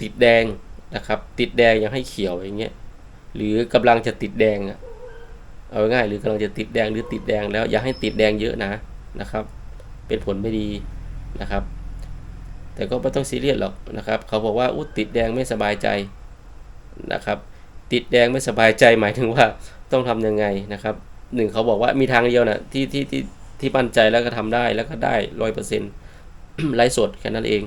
ติดแดงนะครับ ติดแดงยังให้เขียวอย่างเงี้ยหรือกำลังจะติดแดงอะเอาง่ายหรือกำลังจะติดแดงหรือติดแดงแล้วอย่าให้ติดแดงเยอะนะนะครับ เป็นผลไม่ดีนะครับ แต่ก็ไม่ต้องซีเรียสหรอกนะครับ เขาบอกว่าอู้ติดแดงไม่สบายใจนะครับ ติดแดงไม่สบายใจหมายถึงว่าต้องทำยังไงนะครับหนึ่งเขาบอกว่ามีทางเดียวนะที่ที่ที่ที่มั่นใจแล้วก็ทำได้แล้วก็ได้ร้อยเปอร์เซ็นต์ไลฟ์สดแค่นั้นเอง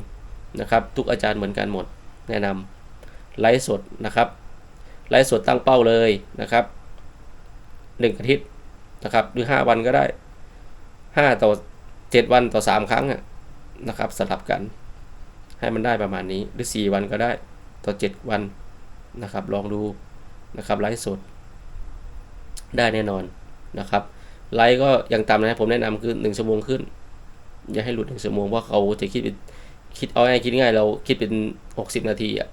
นะครับ ทุกอาจารย์เหมือนกันหมด แนะนำไลฟ์สดนะครับไลฟ์สดตั้งเป้าเลยนะครับหนึ่งอาทิตย์นะครับ หรือห้าวันก็ได้ห้าต่อเจ็ดวันต่อสามครั้งนะครับสลับกัน ให้มันได้ประมาณนี้หรือสี่วันก็ได้ต่อเจ็ดวันนะครับ ลองดูนะครับไลฟ์สด ได้แน่นอนนะครับไลฟ์ก็ยังต่ำนะผมแนะนำคือหนึ่งชั่วโมงขึ้น อย่าให้หลุดหนึ่งชั่วโมงเพราะเขาจะคิดเป็น คิดเอาง่ายคิดง่ายเราคิดเป็น 60 นาทีอะ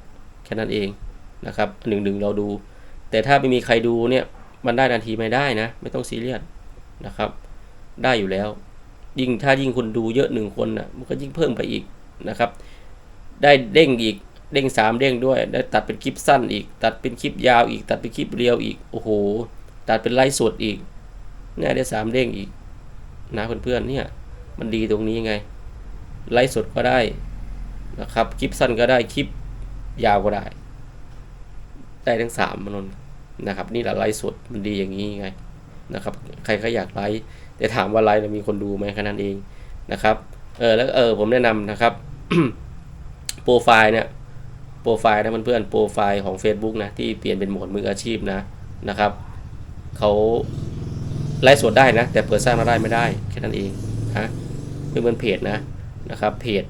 แค่นั้นเองนะครับหนึ่งหนึ่งเราดู แต่ถ้าไม่มีใครดูเนี่ยมันได้นาทีไม่ได้นะ ไม่ต้องซีเรียสนะครับ ได้อยู่แล้ว ยิ่งถ้ายิ่งคนดูเยอะหนึ่งคนนะมันก็ยิ่งเพิ่มไปอีกนะครับ ได้เด้งอีกเด้งสามเด้งด้วย ได้ตัดเป็นคลิปสั้นอีก ตัดเป็นคลิปยาวอีก ตัดเป็นคลิปเรียวอีกโอ้โห ตัดเป็นไลฟ์สดอีกเนี่ยได้สามเด้งอีกนะเพื่อนๆเนี่ยมันดีตรงนี้ไงไลฟ์สดก็ได้ นะครับคลิปสั้นก็ได้คลิปยาวก็ได้ ได้ทั้งสามมันนนะครับ นี่แหละไลฟ์สดมันดีอย่างนี้ไงนะครับ ใครก็อยากไลฟ์แต่ถามว่าไลฟ์มีคนดูไหมแค่นั้นเองนะครับเออแล้วเออผมแนะนำนะครับโปรไฟล์เนี่ยโปรไฟล์นะเพื่อนๆโปรไฟล์ของ Facebook นะที่เปลี่ยนเป็นหมวดมืออาชีพนะนะครับเขาไลฟ์สดได้นะ แต่เปิดสร้างรายได้ไม่ได้แค่นั้นเองนะไม่เหมือนเพจนะนะครับเพจ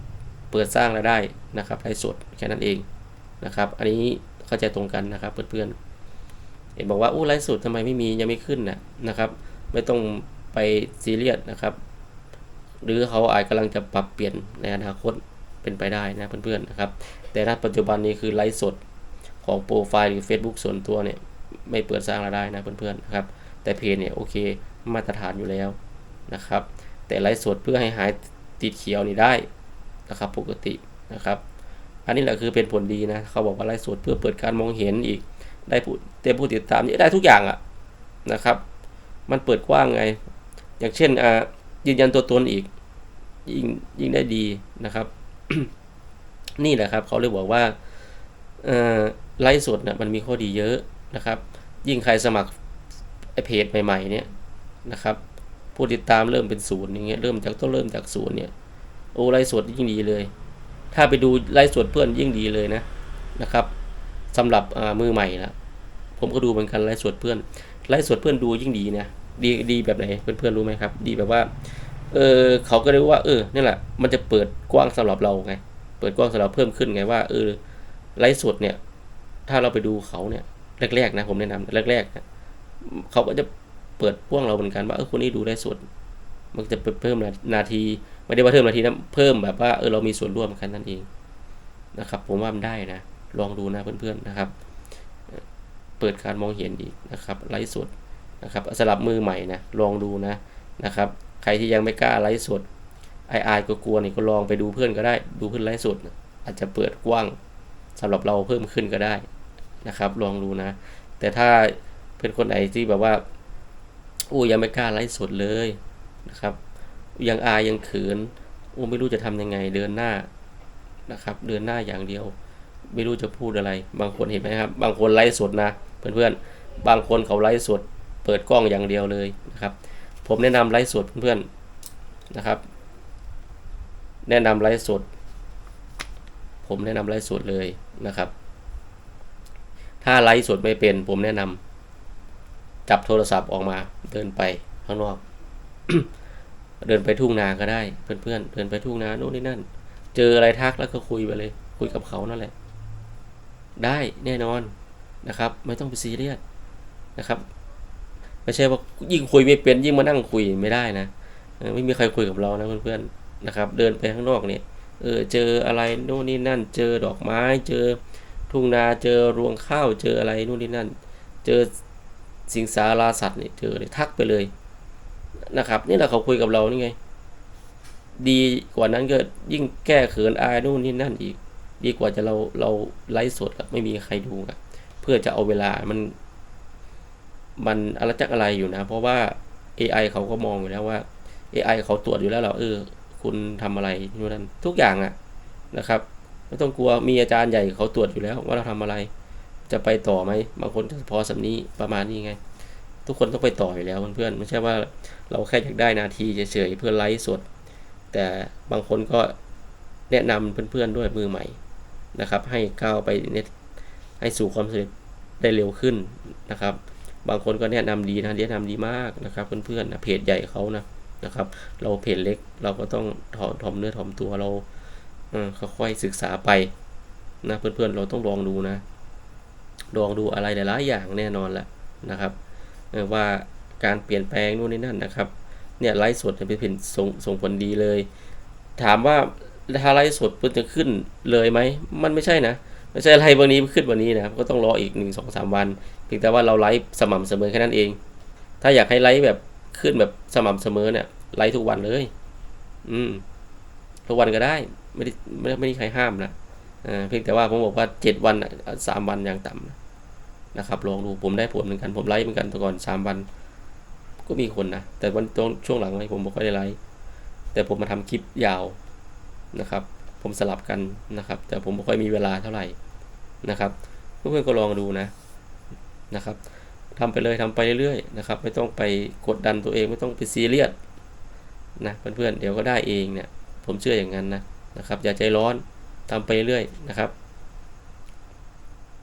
เปิดสร้างรายได้นะครับไลฟ์สดแค่นั้นเองนะครับ อันนี้เข้าใจตรงกันนะครับเพื่อนๆเห็นบอกว่าอู้ไลฟ์สดทำไมไม่มียังไม่ขึ้นนะนะครับ ไม่ต้องไปซีเรียสนะครับ หรือเขาอาจกำลังจะปรับเปลี่ยนในอนาคตเป็นไปได้นะเพื่อนๆนะครับ แต่ณปัจจุบันนี้คือไลฟ์สดของโปรไฟล์หรือ Facebook ส่วนตัวเนี่ยไม่เปิดสร้างรายได้นะเพื่อนๆนะครับแต่เพจเนี่ยโอเคมาตรฐานอยู่แล้วนะครับ แต่ไลฟ์สดเพื่อให้หายติดเขียวนี่ได้ นะครับปกตินะครับ อันนี้แหละคือเป็นผลดีนะ เขาบอกว่าไลฟ์สดเพื่อเปิดการมองเห็นอีก ได้ผู้เต็มผู้ติดตามได้ทุกอย่างอะนะครับ มันเปิดกว้างไง อย่างเช่นอ่ายืนยันตัวตนอีก ยิ่งยิ่งได้ดีนะครับ นี่แหละครับ เขาเลยบอกว่าไลฟ์สดเนะมันมีข้อดีเยอะนะครับ ยิ่งใครสมัครไอเพจใหม่ ๆ เนี่ยนะครับ ผู้ติดตามเริ่มเป็นศูนย์อย่างเงี้ย เริ่มจากต้องเริ่มจากศูนย์เนี่ย โอ้ไลฟ์สดยิ่งดีเลย ถ้าไปดูไลฟ์สดเพื่อนยิ่งดีเลยนะนะครับสำหรับมือใหม่นะผมก็ดูเหมือนกันไลฟ์สดเพื่อนไลฟ์สดเพื่อนดูยิ่งดีนะดีดีแบบไหนเพื่อนๆรู้ไหมครับ ดีแบบว่าเออเขาก็เลยว่า เออนี่แหละมันจะเปิดกว้างสำหรับเราไง เปิดกว้างสำหรับเพิ่มขึ้นไงว่าเออไลฟ์สดเนี่ย ถ้าเราไปดูเขาเนี่ยแรกๆนะผมแนะนำแรกๆนะเขาก็จะเปิดพ่วงเราเหมือนกันว่าเออคนนี้ดูได้สด มันจะเพิ่มนาที ไม่ได้ว่าเพิ่มนาทีนะเพิ่มแบบว่าเออเรามีส่วนร่วมกันนั่นเองนะครับ ผมว่ามันได้นะ ลองดูนะเพื่อนๆนะครับ เปิดการมองเห็นอีกนะครับ ไลฟ์สดนะครับสลับมือใหม่นะลองดูนะนะครับ ใครที่ยังไม่กล้าไลฟ์สดไอไก็กลัวนี่ก็ลองไปดูเพื่อนก็ได้ดูเพื่อนไลฟ์สดอาจจะเปิดกว้างสำหรับเราเพิ่มขึ้นก็ได้นะครับ ลองดูนะ แต่ถ้าเป็นคนไหนที่แบบว่าอู้ยังไม่กล้าไลฟ์สดเลย นะครับ ยังอายยังเขินอู้ไม่รู้จะทำยังไง เดินหน้านะครับ เดินหน้าอย่างเดียว ไม่รู้จะพูดอะไร บางคนเห็นไหมครับ บางคนไลฟ์สดนะเพื่อนๆบางคนเขาไลฟ์สด เปิดกล้องอย่างเดียวเลยนะครับ ผมแนะนำไลฟ์สดเพื่อนๆนะครับ แนะนำไลฟ์สด ผมแนะนำไลฟ์สดเลยนะครับ ถ้าไลฟ์สดไม่เป็น ผมแนะนำจับโทรศัพท์ออกมาเดินไปข้างนอก เดินไปทุ่งนาก็ได้ เพื่อนๆเดินไปทุ่งนาโน่นนี่นั่น เจออะไรทักแล้วก็คุยไปเลย คุยกับเขานั่นแหละ ได้แน่นอนนะครับ ไม่ต้องไปซีเรียสนะครับ ไม่ใช่ว่ายิ่งคุยไม่เป็นยิ่งมานั่งคุยไม่ได้นะไม่มีใครคุยกับเรานะเพื่อนๆนะครับ เดินไปข้างนอกเนี่ยเออเจออะไรโน่นนี่นั่น เจอดอกไม้ เจอทุ่งนาเจอรวงข้าวเจออะไรโน่นนี่นั่น เจอสิงสาราสัตว์เนี่ยเจอเลยทักไปเลย นะครับ นี่แหละเขาคุยกับเรานี่ไง ดีกว่านั้นก็ยิ่งแก้เขินอายนู่นนี่นั่นอีก ดีกว่าจะเราเราไลฟ์สดอะไม่มีใครดูอะเพื่อจะเอาเวลามัน มันอะไรจักอะไรอยู่นะ เพราะว่า AI เขาก็มองอยู่แล้วว่า AI เขาตรวจอยู่แล้วเราเออ คุณทำอะไรนู่นนั่นทุกอย่างอะนะครับไม่ต้องกลัวมีอาจารย์ใหญ่เขาตรวจอยู่แล้วว่าเราทำอะไร จะไปต่อไหมบางคนก็พอสำนี้ประมาณนี้ไง ทุกคนต้องไปต่ออยู่แล้วเพื่อนๆไม่ใช่ว่าเราแค่อยากได้นาทีเฉยๆเพื่อไลฟ์สด แต่บางคนก็แนะนำเพื่อนๆด้วยมือใหม่นะครับ ให้ก้าวไปเน็ตให้สู่ความสำเร็จได้เร็วขึ้นนะครับ บางคนก็แนะนำดีนะแนะนำดีมากนะครับเพื่อนๆนะเพจใหญ่เขานะนะครับ เราเพจเล็กเราก็ต้องถอมถ่อมเนื้อถ่อมตัวเราค่อยๆศึกษาไปนะเพื่อนๆเราต้องลองดูนะลองดูอะไรหลายๆอย่างแน่นอนแหละนะครับ ว่าการเปลี่ยนแปลงนู่นนี่นั่นนะครับ เนี่ยไลฟ์สดเนี่ยเป็นผลส่งส่งผลดีเลย ถามว่าถ้าไลฟ์สดมันจะขึ้นเลยไหม มันไม่ใช่นะไม่ใช่ไลฟ์วันนี้ขึ้นวันนี้นะก็ต้องรออีกหนึ่งสองสามวันเพียงแต่ว่าเราไลฟ์สม่ำเสมอแค่นั้นเอง ถ้าอยากให้ไลฟ์แบบขึ้นแบบสม่ำเสมอเนี่ยไลฟ์ทุกวันเลย อืมทุกวันก็ได้ไม่ได้ไม่ได้ไม่มีใครห้ามนะอ่าเพียงแต่ว่าผมบอกว่าเจ็ดวันสามวันอย่างต่ำนะ นะครับลองดูผมได้ผลเหมือนกันผมไลฟ์เหมือนกันแต่ก่อนสามวันก็มีคนนะแต่วันตรงช่วงหลังไลฟ์ผมไม่ค่อยได้ไลฟ์แต่ผมมาทำคลิปยาวนะครับ ผมสลับกันนะครับ แต่ผมไม่ค่อยมีเวลาเท่าไหร่นะครับเพื่อนๆก็ลองดูนะนะครับทำไปเลยทำไปเรื่อยๆนะครับ ไม่ต้องไปกดดันตัวเองไม่ต้องไปซีเรียสนะเพื่อนๆเดี๋ยวก็ได้เองเนี่ยผมเชื่ออย่างนั้นนะนะครับ อย่าใจร้อนทำไปเรื่อยๆนะครับ